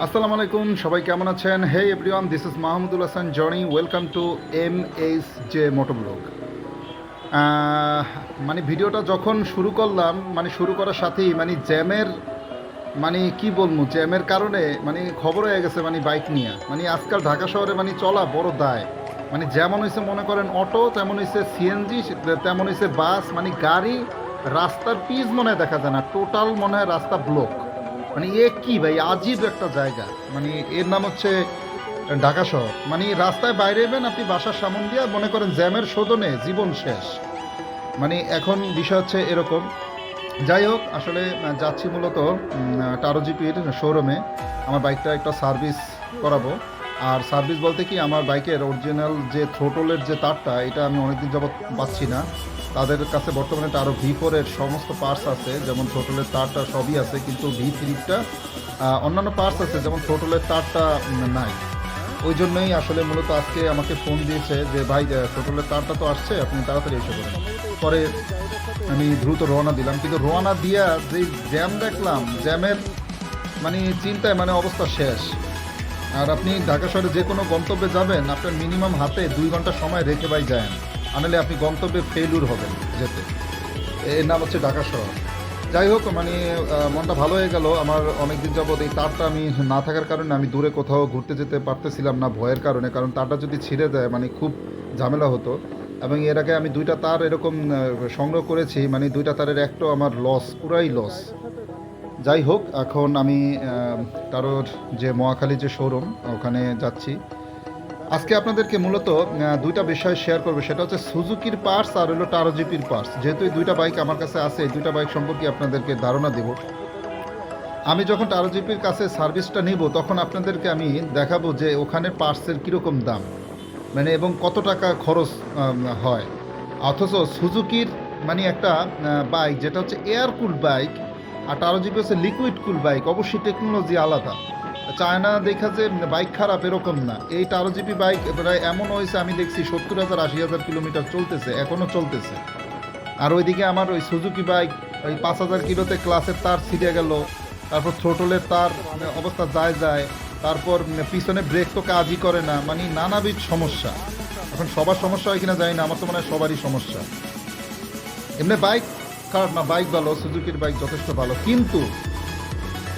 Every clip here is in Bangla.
আসসালামু আলাইকুম, সবাই কেমন আছেন? Hey everyone this is Mahmudul Hasan Jony welcome to M H J motoblog মানে ভিডিওটা যখন শুরু করলাম মানে শুরু করার সাথেই মানে জ্যামের মানে কি বলব, জ্যামের কারণে মানে খবর হয়ে গেছে মানে বাইক নিয়ে। মানে আজকাল ঢাকা শহরে মানে চলা বড় দায়। মানে যেমন হয়েছে মনে করেন অটো, তেমন হয়েছে সিএনজি তেমন হয়েছে বাস মানে গাড়ি, রাস্তার পিচ মনে হয় দেখা যায় না টোটাল মনে হয় রাস্তা ব্লক মানে এ কি ভাই? আজীব একটা জায়গা। মানে এর নাম হচ্ছে ঢাকা শহর। মানে রাস্তায় বাইরে এবেন আপনি বাসার সামন দিয়ে মনে করেন জ্যামের শোধনে জীবন শেষ। মানে এখন বিষয় হচ্ছে এরকম। যাই হোক, আসলে যাচ্ছি মূলত টারো জিপির শোরুমে আমার বাইকটা একটা সার্ভিস করাবো। আর সার্ভিস বলতে কি, আমার বাইকের অরিজিনাল যে থ্রোটলের যে তারটা, এটা আমি অনেকদিন যাবৎ পাচ্ছি না। তাদের কাছে বর্তমানে আরও ভি ফোরের সমস্ত পার্টস আছে, যেমন থ্রোটলের তারটা সবই আছে, কিন্তু ভি থ্রিটা অন্যান্য পার্টস আছে, যেমন থ্রোটলের তারটা নাই। ওই জন্যই আসলে মূলত আজকে আমাকে ফোন দিয়েছে যে, ভাই টোটলের তারটা তো আসছে, আপনি তাড়াতাড়ি এসে পড়েন। পরে আমি দ্রুত রওনা দিলাম, কিন্তু রওনা দিয়া যে জ্যাম দেখলাম জ্যামের মানে চিন্তায় মানে অবস্থা শেষ। আর আপনি ঢাকা শহরে যে কোনো গন্তব্যে যাবেন, আপনার মিনিমাম হাতে দুই ঘণ্টা সময় রেখে ভাই যায় আনলে আপনি গন্তব্যে ফেলুর হবেন যেতে। এর নাম হচ্ছে ঢাকা শহর। যাই হোক মানে মনটা ভালো হয়ে গেল। আমার অনেক দিন যাবত এই তারটা আমি না থাকার কারণে আমি দূরে কোথাও ঘুরতে যেতে পারতেছিলাম না ভয়ের কারণে, কারণ তারটা যদি ছিঁড়ে যায় মানে খুব ঝামেলা হতো। এবং এর আগে আমি দুইটা তার এরকম সংগ্রহ করেছি মানে দুইটা তারের একটাও আমার লস পুরাই লস যাই হোক, এখন আমি তারোর যে মহাখালী যে শোরুম ওখানে যাচ্ছি। আজকে আপনাদেরকে মূলত দুইটা বিষয় শেয়ার করব। সেটা হচ্ছে সুজুকির পার্টস আর হলো টারো জিপির পার্টস যেহেতু এই দুইটা বাইক আমার কাছে আছে, এই দুইটা বাইক সম্পর্কে আপনাদেরকে ধারণা দেব। আমি যখন টারো জিপির কাছে সার্ভিসটা নিব, তখন আপনাদেরকে আমি দেখাবো যে ওখানে পার্টসের কীরকম দাম। মানে এবং কত টাকা খরচ হয়। অথচ সুজুকির মানে একটা বাইক যেটা হচ্ছে এয়ার কুল বাইক আর টারো জিপি হচ্ছে লিকুইড কুল বাইক অবশ্যই টেকনোলজি আলাদা। চায়না দেখা যে বাইক খারাপ এরকম না। এই টারো জিপি বাইক প্রায় এমন হয়েছে, আমি দেখছি সত্তর হাজার, আশি হাজার কিলোমিটার চলতেছে এখনও চলতেছে। আর ওইদিকে আমার ওই সুজুকি বাইক ওই পাঁচ হাজার কিলোতে ক্লাসের তার ছিঁড়ে গেল, তারপর থ্রোটলের তার অবস্থা যায় যায়, তারপর পিছনে ব্রেক তো কাজই করে না মানে নানাবিধ সমস্যা। এখন সবার সমস্যা হয় কিনা জানি না, আমার তো মনে হয় সবারই সমস্যা। এমনি বাইক খারাপ না বাইক ভালো সুজুকির বাইক যথেষ্ট ভালো। কিন্তু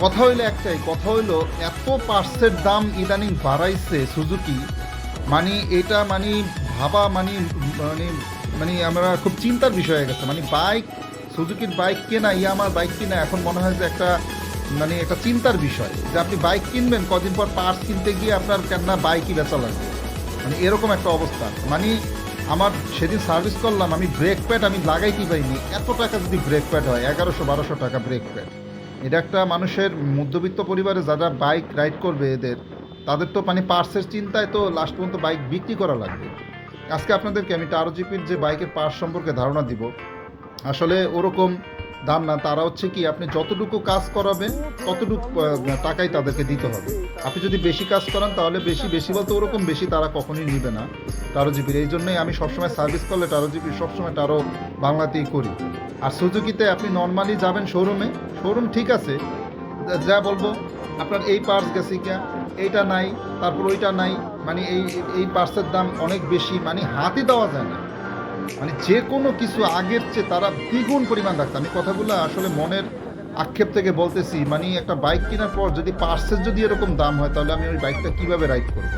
কথা হইল একটাই, কথা হইল এত পার্সের দাম ইদানিং বাড়াইছে সুজুকি মানে এটা মানে ভাবা মানে মানে মানে আমরা খুব চিন্তার বিষয় হয়ে গেছে। মানে বাইক সুজুকির বাইক কেনা ইয়ামার বাইক কেনা, এখন মনে হয় যে একটা মানে একটা চিন্তার বিষয় যে আপনি বাইক কিনবেন, কদিন পর পার্টস কিনতে গিয়ে আপনার কেননা বাইকই বেচা লাগবে। মানে এরকম একটা অবস্থা। মানে আমার সেদিন সার্ভিস করলাম, আমি ব্রেক প্যাড আমি লাগাইতে পারিনি। এত টাকা যদি ব্রেক প্যাড হয়, এগারোশো, বারোশো টাকা ব্রেক প্যাড এটা একটা মানুষের মধ্যবিত্ত পরিবারে যারা বাইক রাইড করবে এদের, তাদের তো মানে পার্সের চিন্তায় তো লাস্ট পর্যন্ত বাইক বিক্রি করা লাগবে। আজকে আপনাদেরকে আমি টারো জিপির যে বাইকের পার্স সম্পর্কে ধারণা দিব, আসলে ওরকম দাম না, তারা হচ্ছে কি, আপনি যতটুকু কাজ করাবেন, ততটুকু টাকাই তাদেরকে দিতে হবে। আপনি যদি বেশি কাজ করান, তাহলে বেশি বেশি বলতে ওরকম বেশি তারা কখনোই নেবে না টারো জিবির এই জন্যই আমি সবসময় সার্ভিস করলে টারো সবসময় টারো বাংলাতেই করি। আর সুজুকিতে আপনি নর্মালি যাবেন শোরুমে শোরুম ঠিক আছে, যা- যা বলব, আপনার এই পার্স গেছে কিয়া এইটা নাই, তারপর ওইটা নাই মানে এই এই পার্সের দাম অনেক বেশি মানে হাতে দেওয়া যায় না। মানে যে কোনো কিছু আগের চেয়ে তারা দ্বিগুণ পরিমাণ রাখছে। আমি কথাগুলো আসলে মনের আক্ষেপ থেকে বলতেছি মানে একটা বাইক কেনার পর যদি পার্সের যদি এরকম দাম হয়, তাহলে আমি ওই বাইকটা কীভাবে রাইড করব?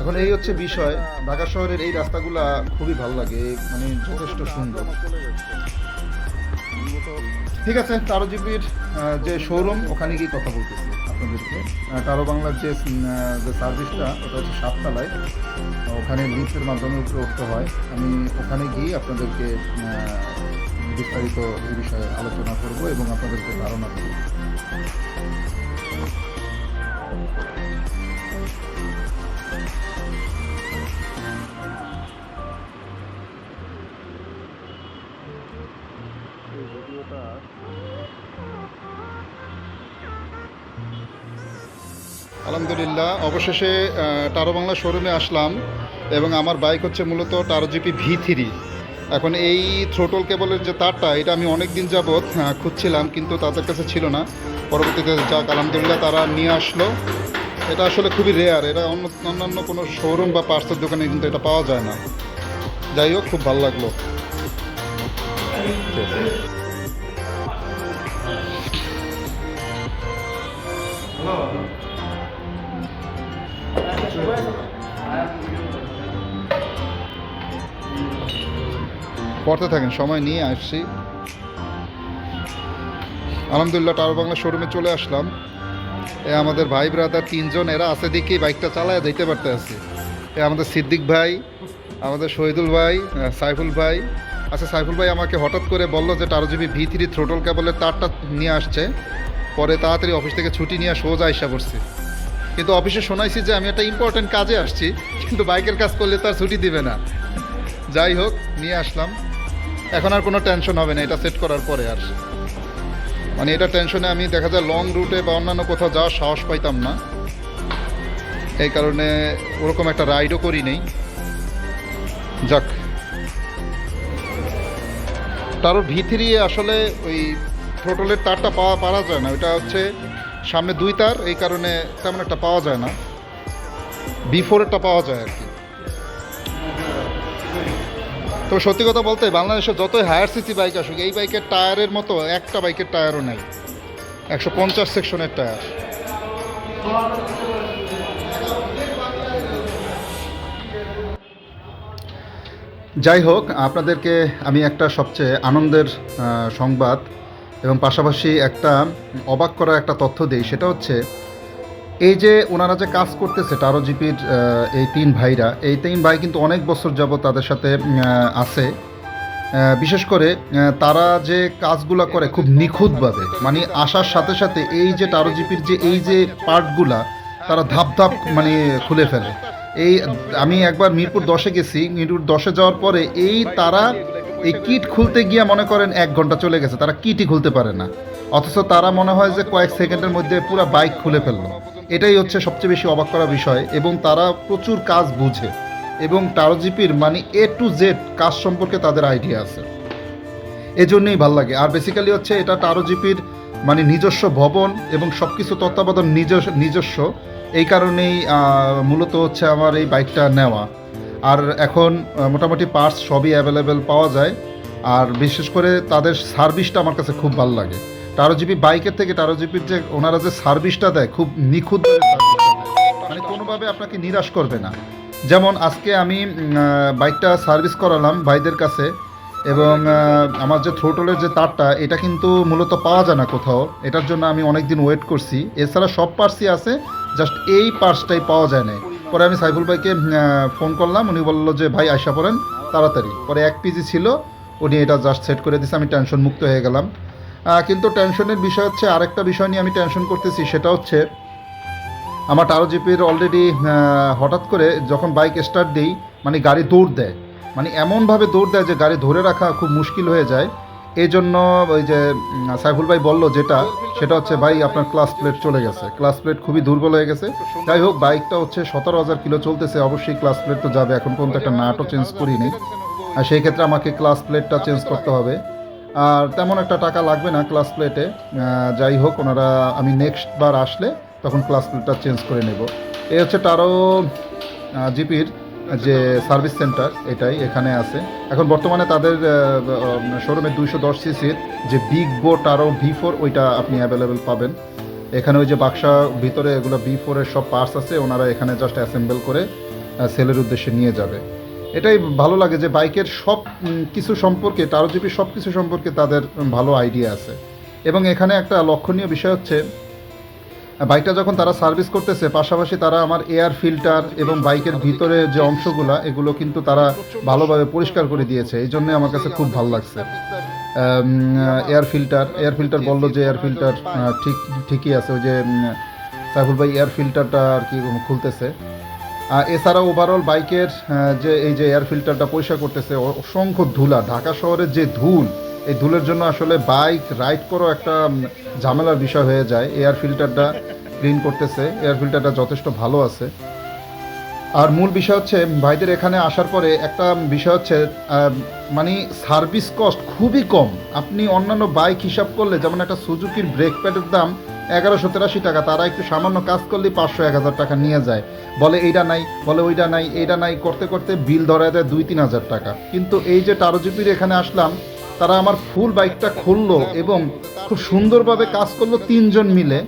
এখন এই হচ্ছে বিষয়। ঢাকা শহরের এই রাস্তাগুলা খুবই ভালো লাগে মানে যথেষ্ট সুন্দর। ঠিক আছে টারো জিবির যে শোরুম ওখানে গিয়ে কথা বলতেছি। আপনাদেরকে আহ, টারো বাংলার যে যে সার্ভিসটা ওটা হচ্ছে সাততলায়। ওখানে লিফটের মাধ্যমে উঠতে হয়। আমি ওখানে গিয়ে আপনাদেরকে বিস্তারিত এই বিষয়ে আলোচনা করব এবং আপনাদেরকে ধারণা দেবো। আলহামদুলিল্লাহ, অবশেষে টারো বাংলা শোরুমে আসলাম এবং আমার বাইক হচ্ছে মূলত টারো জিপি ভি থ্রি এখন এই থ্রোটল কেবলের যে তারটা, এটা আমি অনেক দিন যাবৎ খুঁজছিলাম কিন্তু তাদের কাছে ছিল না। পরবর্তীতে যাক, আলহামদুলিল্লাহ তারা নিয়ে আসলো। এটা আসলে খুবই রেয়ার এটা অন্য, অন্যান্য কোনো শোরুম বা পার্সের দোকানে কিন্তু এটা পাওয়া যায় না। যাই হোক, খুব ভালো লাগল। পড়তে থাকেন, সময় নিয়ে আসছি। আলহামদুলিল্লাহ টাওয়ার বাংলা শোরুমে চলে আসলাম। এ আমাদের ভাই ব্রাদার তিনজন, এরা আছে দেখি, বাইকটা চালায় যেতে পারতে আছে। এ আমাদের সিদ্দিক ভাই, আমাদের শহীদুল ভাই সাইফুল ভাই। আচ্ছা সাইফুল ভাই আমাকে হঠাৎ করে বলল যে Taro GP V three throttle কেবলের তারটা নিয়ে আসছে। পরে তাড়াতাড়ি অফিস থেকে ছুটি নিয়ে সোজা আইসা পড়ছি। কিন্তু অফিসে শোনাইছি যে আমি একটা ইম্পর্টেন্ট কাজে আসছি, কিন্তু বাইকের কাজ করলে তো আর ছুটি দিবে না। যাই হোক, নিয়ে আসলাম। এখন আর কোনো টেনশন হবে না, এটা সেট করার পরে আর। মানে এটা টেনশনে আমি দেখা যায় লং রুটে বা অন্যান্য কোথাও যাওয়ার সাহস পাইতাম না। এই কারণে ওরকম একটা রাইডও করি নেই। যাক। তারও ভিতরি আসলে ওই থ্রোটলের তারটা পাওয়া, পারা যায় না। ওটা হচ্ছে সামনে দুই তার, এই কারণে তেমন একটা পাওয়া যায় না। বি ফোরেরটা পাওয়া যায় আর কি। তো সত্যি কথা বলতে বাংলাদেশে যতই হায়ার সিসি বাইক আসুক, এই বাইকের টায়ারের মতো একটা বাইকের টায়ারও নেই। একশো পঞ্চাশ সেকশনের টায়ার যাই হোক, আপনাদেরকে আমি একটা সবচেয়ে আনন্দের সংবাদ এবং পাশাপাশি একটা অবাক করা একটা তথ্য দেই, সেটা হচ্ছে, এই যে ওনারা যে কাজ করতেছে টারো জিপির এই তিন ভাইরা, এই তিন ভাই কিন্তু অনেক বছর যাবত তাদের সাথে আছে। বিশেষ করে তারা যে কাজগুলা করে খুব নিখুঁতভাবে মানে আসার সাথে সাথে এই যে টারো জিপির যে, এই যে পার্টগুলা, তারা ধাপ ধাপ মানে খুলে ফেলে। এই, আমি একবার মিরপুর দশে গেছি, মিরপুর দশে যাওয়ার পরে এই তারা এই কিট খুলতে গিয়ে মনে করেন এক ঘণ্টা চলে গেছে, তারা কিটই খুলতে পারে না। অথচ তারা মনে হয় যে কয়েক সেকেন্ডের মধ্যে পুরো বাইক খুলে ফেলল। এটাই হচ্ছে সবচেয়ে বেশি অবাক করা বিষয় এবং তারা প্রচুর কাজ বুঝে এবং টারোজিপির মানে এ টু জেড কাজ সম্পর্কে তাদের আইডিয়া আছে। এজন্যই ভালো লাগে। আর বেসিক্যালি হচ্ছে এটা টারোজিপির মানে নিজস্ব ভবন এবং সব কিছু তত্ত্বাবধান নিজস্ব নিজস্ব। এই কারণেই মূলত হচ্ছে আমার এই বাইকটা নেওয়া। আর এখন মোটামুটি পার্টস সবই অ্যাভেলেবেল পাওয়া যায়। আর বিশেষ করে তাদের সার্ভিসটা আমার কাছে খুব ভালো লাগে। টারো জিবি বাইকের থেকে টারো জিবির যে ওনারা যে সার্ভিসটা দেয়, খুব নিখুঁত মানে কোনোভাবে আপনাকে নিরাশ করবে না। যেমন আজকে আমি বাইকটা সার্ভিস করালাম ভাইদের কাছে এবং আমার যে থ্রোটলের যে তারটা, এটা কিন্তু মূলত পাওয়া যায় না কোথাও। এটার জন্য আমি অনেক দিন ওয়েট করছি। এছাড়া সব পার্সই আছে জাস্ট এই পার্সটাই পাওয়া যায় না পরে আমি সাইফুল ভাইকে ফোন করলাম। উনি বলল যে, ভাই আশা পড়েন, তাড়াতাড়ি। পরে এক পিজি ছিল, উনি এটা জাস্ট সেট করে দিয়েছে আমি টেনশন মুক্ত হয়ে গেলাম। কিন্তু টেনশনের বিষয় হচ্ছে, আরেকটা বিষয় নিয়ে আমি টেনশন করতেছি, সেটা হচ্ছে, আমার টারো জিপির অলরেডি হঠাৎ করে যখন বাইক স্টার্ট দিই মানে গাড়ি দৌড় দেয় মানে এমনভাবে দৌড় দেয় যে গাড়ি ধরে রাখা খুব মুশকিল হয়ে যায়। এই জন্য ওই যে সাইফুল ভাই বলল যেটা, সেটা হচ্ছে, ভাই, আপনার ক্লাস প্লেট চলে গেছে। ক্লাস প্লেট খুবই দুর্বল হয়ে গেছে। যাই হোক বাইকটা হচ্ছে সতেরো হাজার কিলো চলতেছে। অবশ্যই ক্লাস প্লেট তো যাবে। এখন পর্যন্ত একটা নাটও চেঞ্জ করিনি। আর সেই ক্ষেত্রে আমাকে ক্লাস প্লেটটা চেঞ্জ করতে হবে। আর তেমন একটা টাকা লাগবে না ক্লাস প্লেটে যাই হোক, ওনারা, আমি নেক্সট বার আসলে তখন ক্লাস প্লেটটা চেঞ্জ করে নেব। এই হচ্ছে টারো জিপির যে সার্ভিস সেন্টার এটাই এখানে আছে। এখন বর্তমানে তাদের শোরুমে দুইশো দশ সিসির যে বিগ বো আরও ভি ফোর, ওইটা আপনি অ্যাভেলেবেল পাবেন। এখানে ওই যে বাক্সা ভিতরে এগুলো বি ফোরের সব পার্টস আছে, ওনারা এখানে জাস্ট অ্যাসেম্বল করে সেলের উদ্দেশ্যে নিয়ে যাবে। এটাই ভালো লাগে যে বাইকের সব কিছু সম্পর্কে টারো জিপি সব কিছু সম্পর্কে তাদের ভালো আইডিয়া আছে। এবং এখানে একটা লক্ষণীয় বিষয় হচ্ছে বাইকটা যখন তারা সার্ভিস করতেছে, পাশাপাশি তারা আমার এয়ার ফিল্টার এবং বাইকের ভিতরে যে অংশগুলা, এগুলো কিন্তু তারা ভালোভাবে পরিষ্কার করে দিয়েছে। এই জন্য আমার কাছে খুব ভালো লাগছে। এয়ার ফিল্টার এয়ার ফিল্টার বলল যে এয়ার ফিল্টার ঠিক, ঠিকই আছে। ওই যে সাইফুল ভাই এয়ার ফিল্টারটা আর কি খুলতেছে। আর এছাড়া ওভারঅল বাইকের যে, এই যে এয়ার ফিল্টারটা পরিষ্কার করতেছে, অসংখ্য ধুলা। ঢাকা শহরের যে ধুল এই ধুলের জন্য আসলে বাইক রাইড করো একটা ঝামেলার বিষয় হয়ে যায়। এয়ার ফিল্টারটা ক্লিন করতেছে। এয়ার ফিল্টারটা যথেষ্ট ভালো আছে। আর মূল বিষয় হচ্ছে, ভাইদের এখানে আসার পরে একটা বিষয় হচ্ছে মানে সার্ভিস কস্ট খুবই কম। আপনি অন্যান্য বাইক হিসাব করলে, যেমন একটা সুজুকির ব্রেক প্যাডের দাম এগারোশো তেরাশি টাকা, তারা একটু সামান্য কাজ করলে পাঁচশো, এক হাজার টাকা নিয়ে যায়। বলে এইটা নাই, বলে ওইটা নাই এইটা নাই, করতে করতে বিল ধরা দেয় দুই, তিন হাজার টাকা। কিন্তু এই যে টারোজিপির এখানে আসলাম তারা আমার ফুল বাইকটা খুললো এবং খুব সুন্দরভাবে কাজ করল তিনজন মিলে।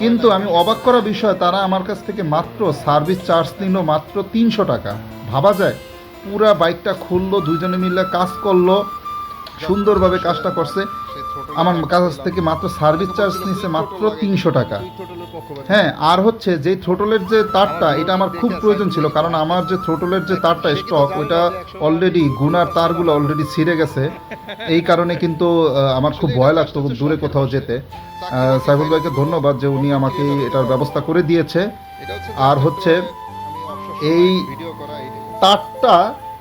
কিন্তু আমি অবাক করা বিষয়, তারা আমার কাছ থেকে মাত্র সার্ভিস চার্জ নিল মাত্র তিনশো টাকা। ভাবা যায়, পুরা বাইকটা খুললো দুজনে মিলে কাজ করল সুন্দরভাবে কাজটা করছে। আমার কাছ থেকে মাত্র সার্ভিস চার্জ নিচ্ছে মাত্র তিনশো টাকা। হ্যাঁ আর হচ্ছে যে থ্রোটলের যে তারটা এটা আমার খুব প্রয়োজন ছিল কারণ আমার যে থ্রোটলের যে তারটা স্টক ওইটা অলরেডি গুনার তারগুলো অলরেডি ছিঁড়ে গেছে। এই কারণে কিন্তু আমার খুব ভয় লাগতো দূরে কোথাও যেতে। সাইফুল ভাইকে ধন্যবাদ যে উনি আমাকে এটার ব্যবস্থা করে দিয়েছে। আর হচ্ছে এই তারটা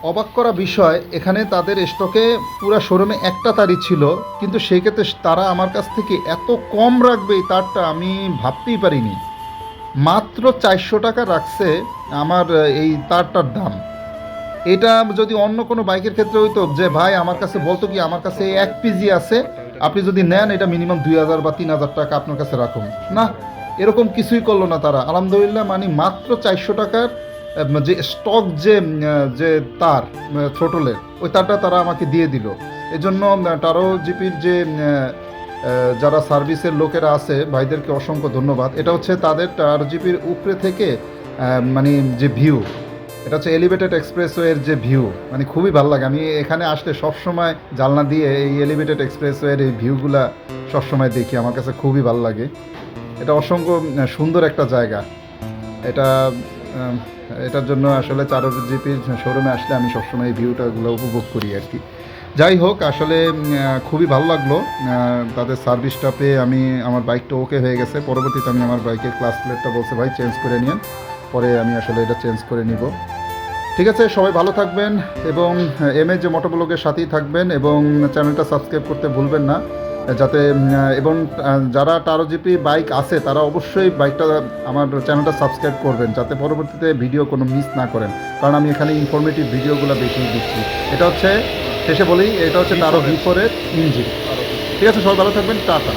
অবাক করা বিষয়, এখানে তাদের স্টকে পুরা শোরুমে একটা তারই ছিল, কিন্তু সেই ক্ষেত্রে তারা আমার কাছ থেকে এত কম রাখবে এই তারটা আমি ভাবতেই পারিনি। মাত্র চারশো টাকা রাখছে আমার এই তারটার দাম। এটা যদি অন্য কোনো বাইকের ক্ষেত্রে হইতো যে, ভাই, আমার কাছে বলতো কি, আমার কাছে এক পিজি আছে, আপনি যদি নেন, এটা মিনিমাম দুই হাজার বা তিন হাজার টাকা আপনার কাছে রাখুন। না, এরকম কিছুই করল না তারা। আলহামদুলিল্লাহ মানে মাত্র চারশো টাকার যে স্টক যে যে তার থ্রোটলের ওই তারটা তারা আমাকে দিয়ে দিল। এজন্য টারো জিপির যে যারা সার্ভিসের লোকেরা আছে, ভাইদেরকে অসংখ্য ধন্যবাদ। এটা হচ্ছে তাদের টারো জিপির উপরে থেকে মানে যে ভিউ এটা হচ্ছে এলিভেটেড এক্সপ্রেসওয়ের যে ভিউ মানে খুবই ভালো লাগে। আমি এখানে আসলে সবসময় জানলা দিয়ে এই এলিভেটেড এক্সপ্রেসওয়ের এই ভিউগুলা সবসময় দেখি, আমার কাছে খুবই ভালো লাগে। এটা অসংখ্য সুন্দর একটা জায়গা। এটা এটার জন্য আসলে চারো জিপির শোরুমে আসলে আমি সবসময় এই ভিউটাগুলো উপভোগ করি আর কি। যাই হোক, আসলে খুবই ভালো লাগল। তাদের সার্ভিসটা পেয়ে আমি, আমার বাইকটা ওকে হয়ে গেছে। পরবর্তীতে আমি আমার বাইকের ক্লাস প্লেটটা বলছে, ভাই চেঞ্জ করে নিন পরে আমি আসলে এটা চেঞ্জ করে নিব। ঠিক আছে, সবাই ভালো থাকবেন এবং এম এ যে মোটোব্লগের সাথেই থাকবেন এবং চ্যানেলটা সাবস্ক্রাইব করতে ভুলবেন না। যাতে এবং যারা টারো জিপি বাইক আছে তারা অবশ্যই বাইকটা আমার চ্যানেলটা সাবস্ক্রাইব করবেন যাতে পরবর্তীতে ভিডিও কোনো মিস না করেন। কারণ আমি এখানে ইনফরমেটিভ ভিডিওগুলো বেশি দিচ্ছি। এটা হচ্ছে শেষে বলি এটা হচ্ছে টারো ভি ফোরের ইঞ্জিন ঠিক আছে সবাই ভালো থাকবেন টাটা।